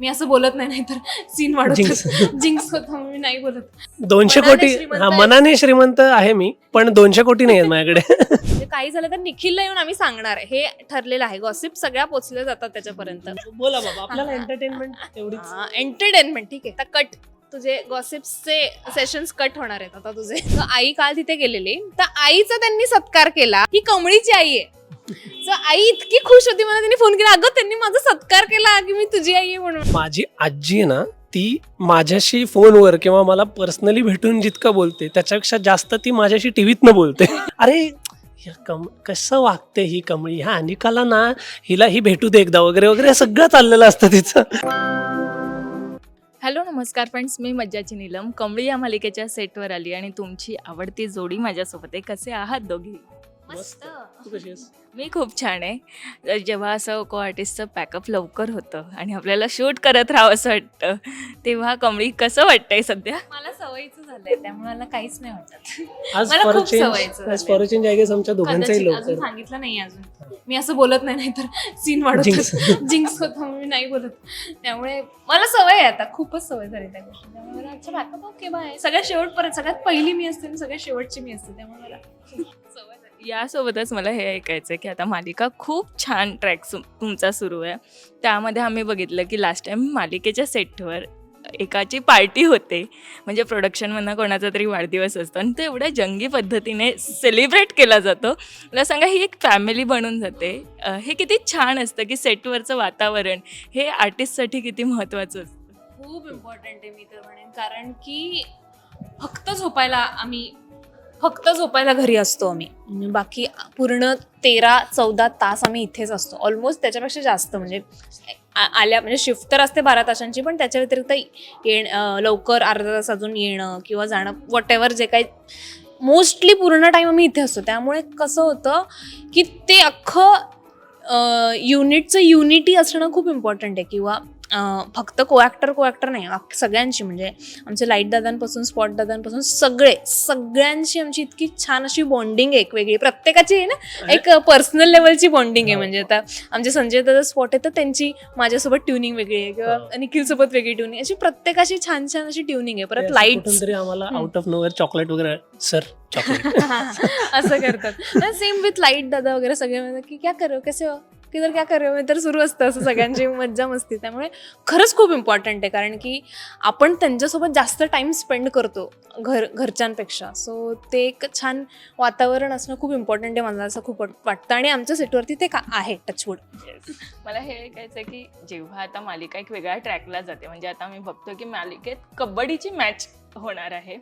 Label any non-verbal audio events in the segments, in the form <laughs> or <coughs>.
मी असं बोलत नाही नाहीतर सीन Jinx. जिंक्स. होतो मी नाही बोलत. दोनशे कोटी श्रीमंत हा आहे. मनाने श्रीमंत आहे मी पण दोनशे कोटी नाही आहेत माझ्याकडे. म्हणजे काही झालं तर निखिलला येऊन आम्ही सांगणार आहे. हे ठरलेलं आहे. गॉसिप सगळ्या पोचल्या जातात त्याच्यापर्यंत. बोला बाबा आपल्याला एंटरटेनमेंट एंटरटेनमेंट ठीक आहे. आता कट तुझे गॉसिप्सचे सेशन्स कट होणार आहेत आता तुझे. तर आई काल तिथे गेलेली. तर आईचा त्यांनी सत्कार केला ही कमळीची आई आहे. तर आई इतकी खुश होती मला त्यांनी फोन केला. अगं त्यांनी माझा सत्कार केला की मी तुझी आई आहे म्हणून. माझी आजी आहे ना ती माझ्याशी फोनवर किंवा मला पर्सनली भेटून जितकं बोलते त्याच्यापेक्षा जास्त ती माझ्याशी टीव्हीत न बोलते. <laughs> अरे या कम कसं वागते ही कमळी? ह्या अनिकाला ना हिला ही भेटू दे एकदा वगैरे वगैरे सगळं चाललेलं असतं तिचं. हॅलो नमस्कार फ्रेंड्स. मी मज्जाची नीलम. कमळी या मालिकेच्या सेटवर आली आणि तुमची आवडती जोडी माझ्यासोबत आहे. कसे आहात दोघी? मस्त. तू कशी आहेस? मी खूप छान आहे. जेव्हा असं को आर्टिस्टचं पॅकअप लवकर होतं आणि आपल्याला शूट करत राहावं असं वाटतं तेव्हा कमळी कसं वाटतंय सध्या? मला सवयीचं झालंय त्यामुळे मला काहीच नाही वाटत. <laughs> आज मला फॉर खूप चेंज सवयीचं आज झालंय. फॉर चेंज आय गेस आमच्या दोघांचंही कदाचित अजून लवकर. सांगितलं नाही अजून. मी असं बोलत नाही नाहीतर सीन वाढवतात जिंक्स होतो मी नाही बोलत. त्यामुळे मला सवय आहे आता खूपच सवय झाली त्या गोष्टी त्यामुळे मला अच्छा बॅकअप ओके बाय सगळ्यात शेवटपर्यंत सगळ्यात पहिली मी असते आणि सगळ्यात शेवटची मी असते त्यामुळे मला सवय यासोबतच मला हे ऐकायचं आहे की आता मालिका खूप छान ट्रॅक तुमचा सुरू आहे. त्यामध्ये आम्ही बघितलं की लास्ट टाइम मालिकेच्या सेटवर एकाची पार्टी होते. म्हणजे प्रोडक्शनमधनं कोणाचा तरी वाढदिवस असतो. आणि तो एवढ्या जंगी पद्धतीने सेलिब्रेट केला जातो. मला सांगा ही एक फॅमिली बनून जाते. हे किती छान असतं की सेटवरचं वातावरण हे आर्टिस्टसाठी किती महत्त्वाचं असतं. खूप इम्पॉर्टंट आहे मी तर म्हणेन. कारण की फक्त झोपायला आम्ही फक्त झोपायला घरी असतो आम्ही. बाकी पूर्ण तेरा चौदा तास आम्ही इथेच असतो. ऑलमोस्ट त्याच्यापेक्षा जास्त. म्हणजे आ- आल्या म्हणजे शिफ्ट तर असते बारा तासांची पण त्याच्या व्यतिरिक्त येण लवकर अर्धा तास अजून येणं किंवा जाणं वॉट एव्हर जे काही. मोस्टली पूर्ण टाईम आम्ही इथे असतो. त्यामुळे कसं होतं की ते अख्खं युनिटचं युनिटी असणं खूप इम्पॉर्टंट आहे. किंवा फक्त को ॲक्टर को ॲक्टर नाही सगळ्यांची. म्हणजे आमचे लाइट दादांपासून स्पॉट दादांपासून सगळे सगळ्यांची आमची इतकी छान अशी बॉन्डिंग आहे एक वेगळी. प्रत्येकाची आहे ना एक पर्सनल लेवलची बॉन्डिंग आहे. म्हणजे आता आमचे संजय दादा स्पॉट आहे तर त्यांची माझ्यासोबत ट्युनिंग वेगळी आहे किंवा निखिलसोबत वेगळी ट्युनिंग अशी प्रत्येकाची छान छान अशी ट्युनिंग आहे. परत लाइट आम्हाला. आउट ऑफ नोवर चॉकलेट वगैरे सर <laughs> असं करतात. सेम विथ लाइट दादा वगैरे सगळे म्हणतात की क्या करो? कसे हो? की क्या काय मी तर सुरू असतं असं सगळ्यांची मज्जा मस्ती. त्यामुळे खरंच खूप इम्पॉर्टंट आहे. कारण की आपण त्यांच्यासोबत जास्त टाइम स्पेंड करतो घर घरच्यांपेक्षा. सो ते एक छान वातावरण असणं खूप इम्पॉर्टंट आहे मला असं खूप वाटतं. आणि आमच्या सेटवरती ते का आहे टचवूड मला हे ऐकायचं आहे की जेव्हा आता मालिका एक वेगळ्या ट्रॅकला जाते. म्हणजे आता मी बघतो की मालिकेत कबड्डीची मॅच होणार आहे.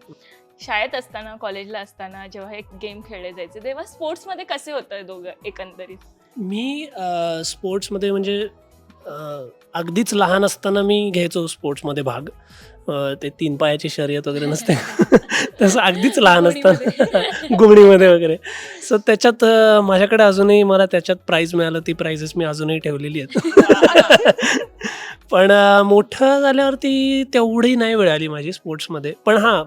शाळेत असताना कॉलेजला असताना जेव्हा एक गेम खेळले जायचे तेव्हा स्पोर्ट्समध्ये कसे होतं दोघं एकंदरीत? मी स्पोर्ट्समध्ये म्हणजे अगदीच लहान असताना मी घ्यायचो स्पोर्ट्समध्ये भाग. ते तीन पायाची शर्यत वगैरे नसते. <laughs> तसं अगदीच लहान असतं. गुमणीमध्ये वगैरे. सो त्याच्यात माझ्याकडे अजूनही मला त्याच्यात प्राईज मिळालं. ती प्राइजेस मी अजूनही ठेवलेली आहेत. <laughs> पण मोठं झाल्यावरती तेवढी नाही मिळाली माझी स्पोर्ट्समध्ये. पण हां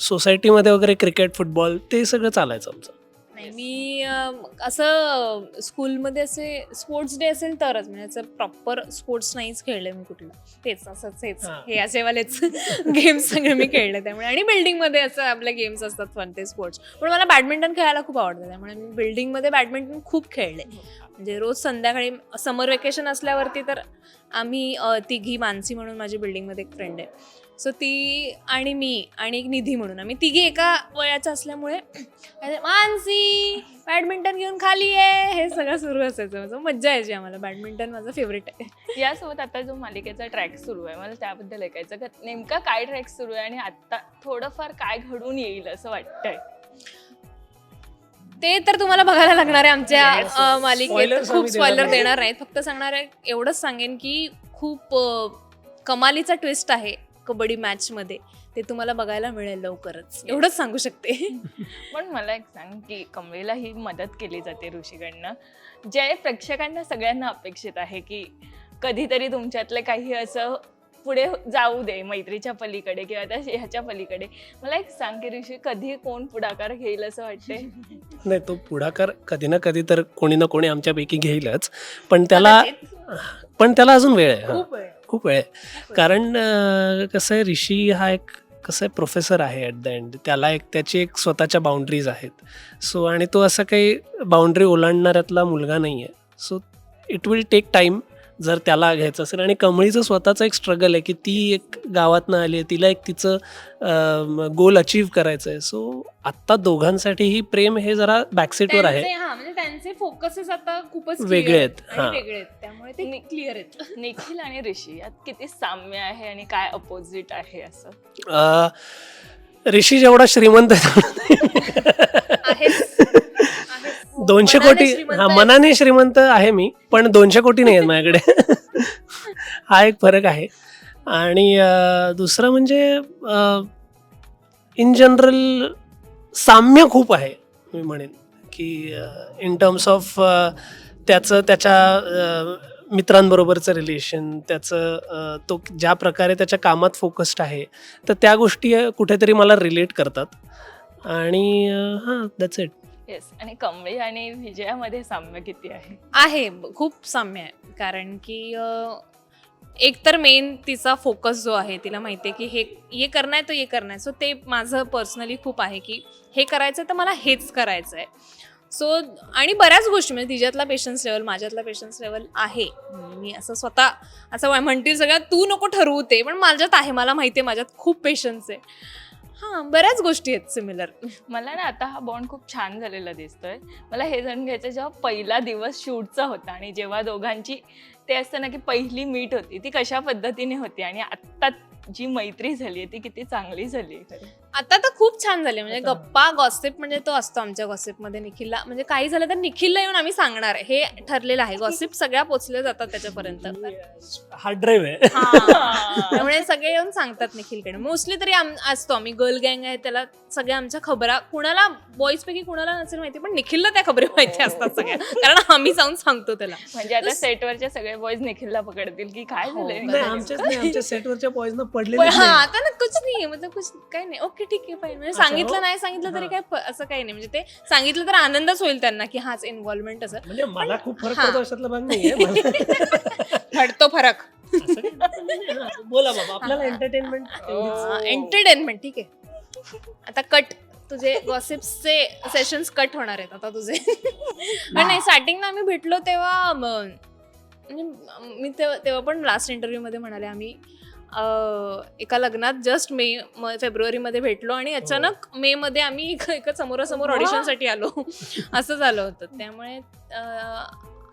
सोसायटीमध्ये वगैरे क्रिकेट फुटबॉल ते सगळं चालायचं आमचं. नाही मी अं, असं स्कूलमध्ये असे स्पोर्ट्स डे असेल तरच म्हणजे असं प्रॉपर स्पोर्ट्स नाहीच खेळले मी कुठलं. तेच असंच हेच हा. हे असेवालेच <laughs> गेम्स सगळे मी खेळले त्यामुळे. आणि बिल्डिंगमध्ये असं आपले गेम्स असतात फन ते स्पोर्ट्स पण मला बॅडमिंटन खेळायला खूप आवडतं त्यामुळे मी बिल्डिंगमध्ये बॅडमिंटन खूप खेळले. म्हणजे रोज संध्याकाळी समर वेकेशन असल्यावरती तर आम्ही अं, तिघी मानसी म्हणून माझी बिल्डिंगमध्ये एक फ्रेंड आहे. सो ती आणि मी आणि एक निधी म्हणून. आम्ही तिघी एका वयाच्या असल्यामुळे मानसी बॅडमिंटन घेऊन खाली आहे हे सगळं सुरू असायचं. माझं मज्जा यायची आम्हाला. बॅडमिंटन माझं फेवरेट आहे. यासोबत आता जो मालिकेचा ट्रॅक सुरू आहे मला त्याबद्दल ऐकायचं का नेमका काय ट्रॅक सुरू आहे आणि आता थोडंफार काय घडून येईल असं वाटतंय? ते तर तुम्हाला बघायला लागणार आहे आमच्या मालिकेत. खूप स्पॉइलर. देणार नाहीत. फक्त सांगणार आहे एवढंच सांगेन की खूप कमालीचा ट्विस्ट आहे. कबड्डी मॅच मध्ये ते तुम्हाला बघायला मिळेल लवकरच. एवढंच सांगू शकते. <laughs> पण मला एक सांग की कमळीला ही मदत केली जाते ऋषीकडनं जे प्रेक्षकांना सगळ्यांना अपेक्षित आहे की कधीतरी तुमच्यातलं काही असं पुढे जाऊ दे मैत्रीच्या पलीकडे किंवा आता ह्याच्या पलीकडे. मला एक सांग की ऋषी कधी कोण पुढाकार घेईल असं वाटतंय? <laughs> नाही तो पुढाकार कधी ना कधी तर कोणी ना कोणी आमच्यापैकी घेईलच. पण त्याला. पण त्याला अजून वेळ आहे हा. खूप वेळ. आहे कारण कसं आहे ऋषी हा एक कसं आहे प्रोफेसर आहे ॲट द एंड त्याला एक त्याची एक स्वतःच्या बाउंड्रीज आहेत. सो आणि तो असं काही बाउंड्री ओलांडणाऱ्यातला मुलगा नाही आहे so it will take time जर त्याला घ्यायचं असेल. आणि कमळीचं स्वतःचं एक स्ट्रगल आहे की ती एक गावातनं आली आहे तिला एक तिचं गोल अचीव करायचं आहे सो आत्ता दोघांसाठीही प्रेम हे जरा बॅकसीटवर आहे. त्यांचे- हा फोकसेस आता खूपच वेगळे आहेत, आणि हा. वेगळे आहेत त्यामुळे ते क्लिअर आहेत <laughs> निखिल आणि ऋषी यात किती साम्य आहे आणि काय अपोजिट आहे असं ऋषी जेवढा श्रीमंत. आहेच. <laughs> दोनशे कोटी हा. मनाने श्रीमंत आहे मी पण दोनशे कोटी नाही आहेत माझ्याकडे <laughs> हा एक फरक आहे आणि दुसरं म्हणजे इन जनरल साम्य खूप आहे मी म्हणेन की इन टर्म्स ऑफ त्याचं त्याच्या मित्रांबरोबरचं रिलेशन त्याचं तो ज्या प्रकारे त्याच्या कामात फोकस्ड आहे तर त्या गोष्टी कुठेतरी मला रिलेट करतात. आणि हां दॅट्स इट येस आणि कमळी आणि विजयामध्ये साम्य किती आहे? आहे खूप साम्य आहे. कारण की एक तर मेन तिचा फोकस जो आहे तिला माहिती आहे की हे हे करणं आहे तर हे करणं आहे. सो ते माझं पर्सनली खूप आहे की हे करायचं तर मला हेच करायचं आहे. सो आणि बऱ्याच गोष्टी म्हणजे तिच्यातला पेशन्स लेवल माझ्यातला पेशन्स लेवल आहे. मी असं स्वतः असं म्हणतील सगळ्या तू नको ठरवू ते. पण माझ्यात आहे मला माहिती आहे माझ्यात खूप पेशन्स आहे. हां बऱ्याच गोष्टी आहेत सिमिलर मला ना आता हा बॉन्ड खूप छान झालेला दिसतोय. मला हे जाणून घ्यायचं जेव्हा पहिला दिवस शूटचा होता आणि जेव्हा दोघांची ते असतं ना की पहिली मीट होती ती कशा पद्धतीने होती आणि आत्ता जी मैत्री झाली आहे ती किती चांगली झाली आहे. आता तर खूप छान झाले. म्हणजे गप्पा गॉसिप म्हणजे तो असतो आमच्या गॉसिपमध्ये निखिलला. म्हणजे काही झालं तर निखिलला येऊन आम्ही सांगणार हे ठरलेलं आहे. गॉसिप सगळ्या पोचल्या जातात त्याच्यापर्यंत. हार्ड ड्राईव्ह आहे. हा. <laughs> त्यामुळे सगळे येऊन सांगतात निखिलकडे. मोस्टली तरी आम असतो आम्ही. गर्ल गँग आहे. त्याला सगळ्या आमच्या खबरा कुणाला बॉईज पैकी कुणाला नसेल माहिती पण निखिलला त्या खबरी माहिती असतात सगळ्या. <laughs> कारण आम्ही जाऊन सांगतो त्याला. म्हणजे आता सेटवरचे सगळे बॉयज निखिलला पकडतील की काय हो, झालंय? नाही आमच्याच नाही आमच्या सेटवरच्या बॉयजना पण पडलेले हा आता ना कुछ नाही मतलब कुछ काही नाही. ओके ठीक आहे फाईन म्हणजे अच्छा, सांगितलं हो. नाही सांगितलं तरी हा. काय फ- असं काही नाही म्हणजे ते सांगितलं तर आनंदच होईल त्यांना की हाच इन्व्हॉल्वमेंट असं म्हणजे मला खूप फरक हा. पडतो अशातला भाग नाहीये मला <laughs> घडतो फरक असं काही नाही. हा, बोला बाबा आपल्याला एंटरटेनमेंट हो. एंटरटेनमेंट ठीक आहे आता कट तुझे गॉसिप्सचे सेशन्स कट होणार आहेत आता तुझे <laughs> पण नाही स्टार्टिंगला आम्ही भेटलो तेव्हा म, म्हणजे मी तेव्हा तेव्हा पण लास्ट इंटरव्ह्यूमध्ये म्हणाले आम्ही एका लग्नात जस्ट मे म- फेब्रुवारीमध्ये भेटलो आणि अचानक मे मध्ये आम्ही एका एका समोरासमोर. ऑडिशनसाठी आलो. असं झालं होतं. त्यामुळे अं,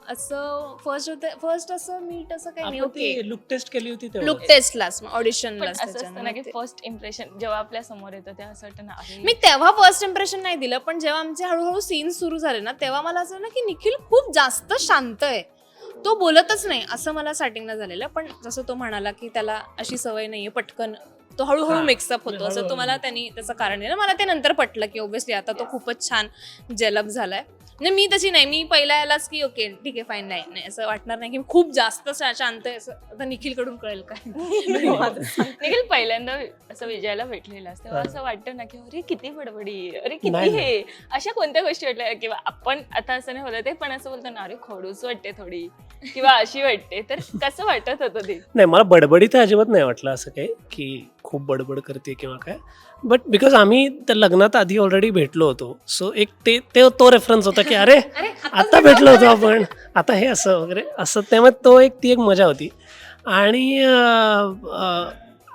असं फर्स्ट होतं फर्स्ट असं मीट असं काही नाही ओके लुक टेस्ट केली होती तेव्हा. लुक टेस्टलाच पण ऑडिशनला असं असतं ना की फर्स्ट इम्प्रेशन जेव्हा आपल्यासमोर येतं तेव्हा असं वाटतं मी तेव्हा फर्स्ट इम्प्रेशन नाही दिलं पण जेव्हा आमचे हळूहळू सीन सुरू झाले ना तेव्हा मला असं ना की निखिल खूप जास्त शांत आहे. तो बोलतच नाही असं मला स्टार्टिंगला झालेलं पण जसं तो म्हणाला की त्याला अशी सवय नाहीये पटकन तो हळूहळू. मिक्सअप होतो असं हळूहळू. तो मला त्यांनी त्याचं कारण दिलं मला ते नंतर पटलं की ओब्विसली आता तो खूपच छान जेलप झालाय म्हणजे मी तशी नाही. मी पहिल्या यालाच की ओके ठीक आहे फाईन नाही नाही. असं वाटणार नाही की खूप जास्त शा- शांत आहे असं आता निखिलकडून कळेल काय. <laughs> निखिल पहिल्यांदा असं विजयाला भेटलेलं तेव्हा हा. असं वाटतं ना की अरे किती बडबडी अरे किती नाही, हे. अशा कोणत्या गोष्टी वाटल्या? किंवा आपण आता असं नाही बोलत आहे पण असं बोलतो ना अरे खडूस वाटते थोडी. किंवा अशी वाटते. तर कसं वाटत होतं ते? नाही मला बडबडी तर अजिबात नाही वाटलं असं काही की खूप बडबड करते किंवा काय. बट बिकॉज आम्ही त्या लग्नात आधी ऑलरेडी भेटलो होतो. सो एक ते ते तो रेफरन्स होता की अरे आता भेटलो होतो आपण. आता हे असं वगैरे असं त्यामुळे तो एक ती एक मजा होती. आणि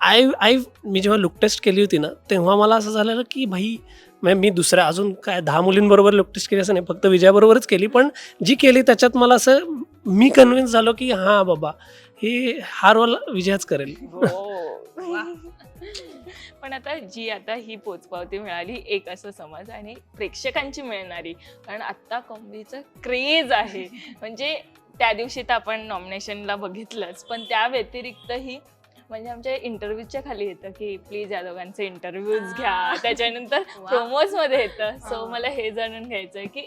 आय आय मी जेव्हा लुक टेस्ट केली होती ना तेव्हा मला असं झालेलं की भाई मी दुसऱ्या अजून काय दहा मुलींबरोबर लुक टेस्ट केली असं नाही फक्त विजयाबरोबरच केली. पण जी केली त्याच्यात मला असं मी कन्व्हिन्स झालो की हां बाबा हे हार वाला विजयाच करेल. <laughs> पण आता जी आता ही पोचपावती मिळाली एक असं समज आणि प्रेक्षकांची मिळणारी. कारण आत्ता कॉमेडीचं क्रेज आहे. <laughs> म्हणजे त्या दिवशी तर आपण नॉमिनेशनला बघितलंच. पण त्या व्यतिरिक्तही म्हणजे आमच्या इंटरव्ह्यूच्या खाली येतं की प्लीज या दोघांचे इंटरव्ह्यूज घ्या. त्याच्यानंतर <laughs> वा. प्रोमोजमध्ये येतं. सो हा. मला हे जाणून घ्यायचंय की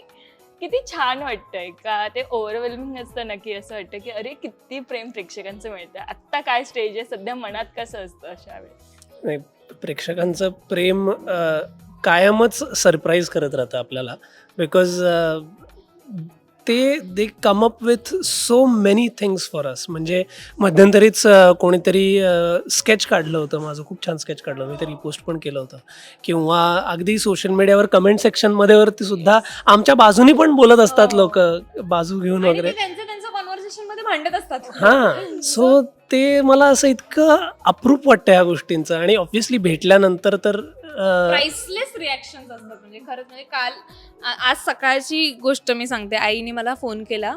किती छान वाटतंय का? ते ओव्हरवेल्मिंग असतं ना की असं वाटतं की अरे किती प्रेम प्रेक्षकांचं मिळतं आत्ता काय स्टेज आहे? सध्या मनात कसं असतं अशा वेळेस? प्रेक्षकांचं प्रेम कायमच सरप्राईज करत राहतं आपल्याला. बिकॉज ते they come up with so many things for us म्हणजे मध्यंतरीच कोणीतरी स्केच काढलं होतं. माझं खूप छान स्केच काढलं मी ते रिपोस्ट पण केलं होतं. किंवा अगदी सोशल मीडियावर कमेंट सेक्शनमध्ये वरती सुद्धा आमच्या बाजूनी पण बोलत असतात लोक. बाजू घेऊन वगैरे. कॉन्व्हर्सेशनमध्ये भांडत असतात. हां सो ते मला असं इतकं अप्रूप वाटतं ह्या गोष्टींचं. आणि ऑब्व्हियसली भेटल्यानंतर तर प्राइसलेस रिॲक्शन असतात. म्हणजे खरंच म्हणजे काल आ- आज सकाळची गोष्ट मी सांगते. आईने मला फोन केला.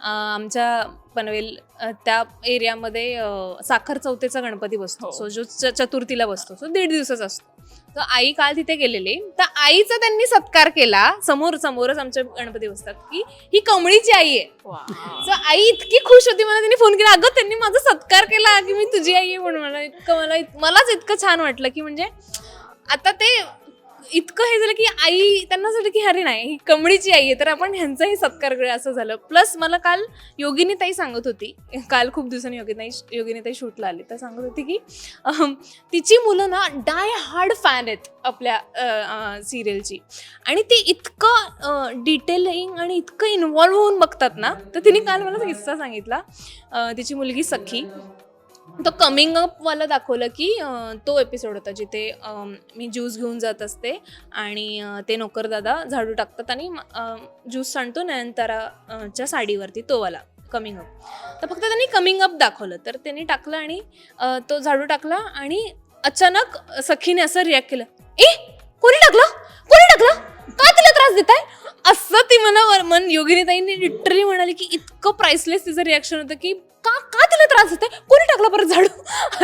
अं, आमच्या पनवेल अं, त्या एरियामध्ये अं, साखर चौथीचा गणपती बसतो. हो. सो जो च- चतुर्थीला बसतो. सो दीड दिवसाचा असतो. तर आई काल तिथे गेलेली. तर आईचा त्यांनी सत्कार केला. समोर समोरच आमचे गणपती बसतात की ही कमळीची आई आहे. सो आई इतकी खुश होती. मला त्यांनी फोन केला. अगं त्यांनी माझा सत्कार केला की मी तुझी आई आहे म्हणून. मला इतकं मला इत- मलाच इतकं छान वाटलं की म्हणजे आता ते इतकं हे झालं की आई त्यांना झालं की अरे नाही ही कमळीची आई आहे तर आपण ह्यांचाही सत्कार करूया असं झालं. प्लस मला काल योगिनी ताई सांगत होती. काल खूप दिवसांनी योगिनी योगिनी ताई शूटला आली तर सांगत होती की तिची मुलं ना डाय हार्ड फॅन आहेत आपल्या सिरियलची आणि ते इतकं डिटेलिंग आणि इतकं इन्व्हॉल्व्ह होऊन बघतात ना तर तिने काल मला किस्सा सांगितला. तिची मुलगी सखी तो कमिंग अपवाला दाखवलं की तो एपिसोड होता जिथे मी ज्यूस घेऊन जात असते आणि ते ते नोकरदादा झाडू टाकतात आणि ज्यूस सांडतो नयनतारा च्या साडीवरती तोवाला कमिंग अप तर फक्त त्यांनी कमिंग अप दाखवलं. तर त्यांनी टाकलं आणि तो झाडू टाकला आणि अचानक सखीने असं रिॲक्ट केलं. ए कोणी टाकलं? कोणी टाकलं? का तिला त्रास देत आहे असं ती मला मन योगिनीताईंनी लिटरली म्हणाली की इतकं प्राइसलेस तिचं रिॲक्शन होतं की का का तिला त्रास देत आहे कोणी टाकला परत झाडू?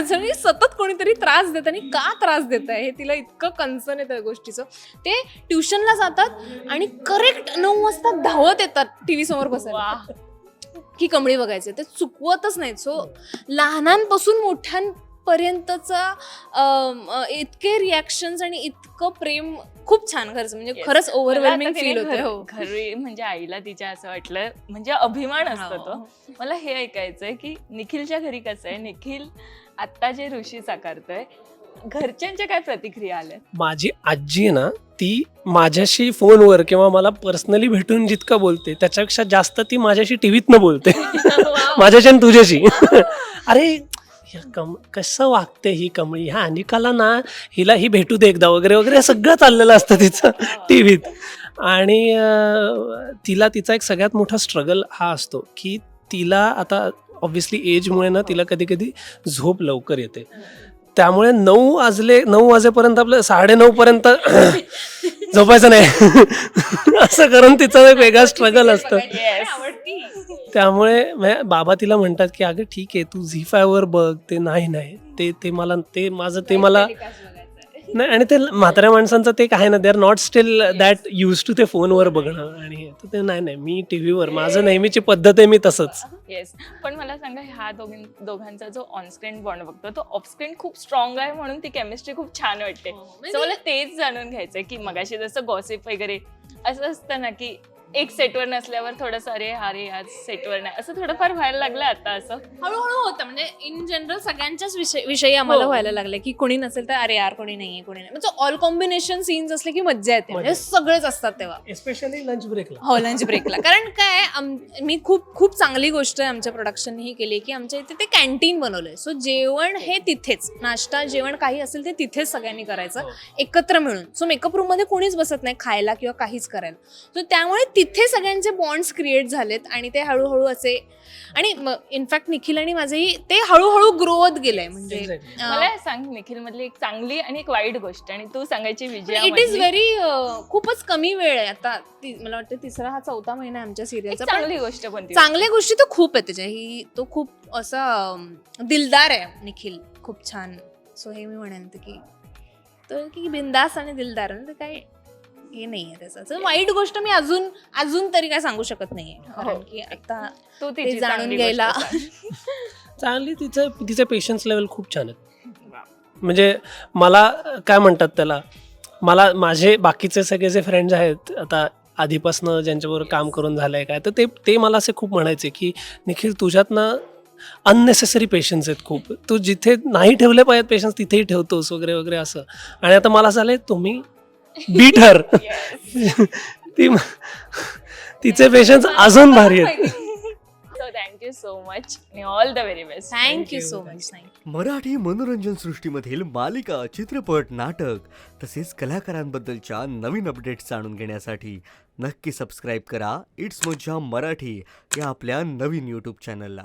असं म्हणजे सतत कोणीतरी त्रास देत आणि का त्रास देत आहे? हे तिला इतकं कन्सर्न आहे त्या गोष्टीचं. ते ट्युशनला जातात आणि करेक्ट नऊ वाजता धावत येतात टी व्ही समोर बसायला. की कमळी बघायचे ते चुकवतच नाहीत. सो लहानांपासून मोठ्यांपर्यंतचा इतके रिॲक्शन्स आणि इतकं प्रेम खूप छान खरंच म्हणजे Yes. खरंच मला ओव्हरवेल्मिंग आता तिने फील होते घर- हो घरी म्हणजे आईला तिच्या असं वाटलं म्हणजे अभिमान असतो तो. मला हे ऐकायचंय की निखिलच्या घरी कसं आहे निखिल आत्ता जे ऋषी साकारतोय घरच्यांच्या काय प्रतिक्रिया आल्या? माझी आजी आहे ना ती माझ्याशी फोनवर किंवा मला पर्सनली भेटून जितकं बोलते त्याच्यापेक्षा जास्त ती माझ्याशी टीव्हीतनं बोलते. <laughs> <laughs> माझ्याशी आणि तुझ्याशी. <laughs> अरे कम कसं वागते ही कमळी? ह्या अनिकाला ना हिला ही भेटू दे एकदा वगैरे वगैरे सगळं चाललेलं असतं तिचं टी व्हीत आणि अं, तिला तिचा एक सगळ्यात मोठा स्ट्रगल हा असतो की तिला आता ऑब्व्हियसली एजमुळे ना तिला कधी कधी झोप लवकर येते. त्यामुळे नऊ वाजले नऊ वाजेपर्यंत आपलं साडे नऊ पर्यंत <coughs> झोपायचं नाही. <laughs> असं करून तिचा एक वेगळा स्ट्रगल असतं. आवडती त्यामुळे म्हणजे बाबा तिला म्हणतात की अगं ठीक आहे तू झी फायवर बघ. ते नाही नाही. ते ते मला ते माझं ते मला नाही. आणि ते म्हाताऱ्या माणसांचं ते काय ना they are not still that used to ते फोनवर बघणं आणि हे. तर ते नाही नाही. मी टी व्हीवर माझं नेहमीची पद्धत आहे मी तसंच. येस पण मला सांगा ह्या दोघीं दोघांचा जो ऑनस्क्रीन बॉन्ड बघतो तो ऑफस्क्रीन खूप स्ट्रॉंग आहे म्हणून ती केमिस्ट्री खूप छान वाटते. म्हणजे सो मला तेच जाणून घ्यायचंय की मगाशी जसं गॉसिप वगैरे असं असतं ना की एक सेटवर नसल्यावर थोडंसं अरे अरे आज सेटवर नाही. असं थोडंफार व्हायला लागलं आता असं. हळूहळू होतं. म्हणजे इन जनरल सगळ्यांच्याच विषय विषयी आम्हाला हो. व्हायला लागलं की कोणी नसेल तर अरे यार कोणी नाहीये कोणी नाही. म्हणजे ऑल कॉम्बिनेशन सीन्स असले की मज्जा येते. म्हणजे मजा. सगळेच असतात तेव्हा. एस्पेशली लंच ब्रेकला हो लंच ब्रेकला कारण काय आम- मी खूप खूप चांगली गोष्ट आहे आमच्या प्रोडक्शनने ही केली की आमच्या इथे ते कॅन्टीन बनवलंय. सो जेवण हे तिथेच. नाश्ता जेवण काही असेल ते तिथेच सगळ्यांनी करायचं. हो. एकत्र मिळून. सो मेकअप रूममध्ये कोणीच बसत नाही खायला किंवा काहीच करायला. सो त्यामुळे तिथे सगळ्यांचे बॉन्ड्स क्रिएट झालेत आणि ते हळूहळू असे आणि इनफॅक्ट निखिल आणि माझेही ते हळूहळू ग्रो होत गेलंय. म्हणजे मला सांग निखिल मधली एक चांगली आणि एक वाईट गोष्ट आणि तू सांगायची विजया इट इज व्हेरी खूपच कमी वेळ आहे. आता मला वाटतं तिसरा हा चौथा महिना आमच्या सिरियलचा पण चांगली गोष्ट कोणती चांगल्या गोष्टी तर खूप आहे त्याच्या. ही तो खूप असा दिलदार आहे निखिल. खूप छान. सो हे मी म्हणेन की तो की बिंदास आणि दिलदार. म्हणजे काय हे नाही आहे त्याचं. असं वाईट गोष्ट मी अजून अजून तरी काय सांगू शकत नाहीये. कारण की आता <laughs> तू ते तिची जाणून चांगली घ्यायला गोष्ट. <laughs> चांगली तिचं तिचे पेशन्स लेवल खूप छान आहेत म्हणजे मला काय म्हणतात त्याला मला माझे बाकीचे सगळे जे फ्रेंड्स आहेत आता आधीपासनं ज्यांच्याबरोबर काम करून झालंय काय तर ते ते मला असे खूप म्हणायचे की निखिल तुझ्यातनं अननेसेसरी पेशन्स आहेत खूप. तू जिथे नाही ठेवले पाहिजेत पेशन्स तिथेही ठेवतोस वगैरे वगैरे असं. आणि आता मला झालंय तुम्ही बीट हर. ती तिचे पेशन्स अजून भारी आहेत. So thank you so much all the very best thank you so much Marathi मनोरंजन सृष्टीमधील मालिका चित्रपट नाटक तसेच कलाकारांबद्दलच्या नवीन अपडेट्स जाणून घेण्यासाठी नक्की सबस्क्राईब करा. इट्स मज्जा मराठी या आपल्या नवीन यूट्यूब चॅनलला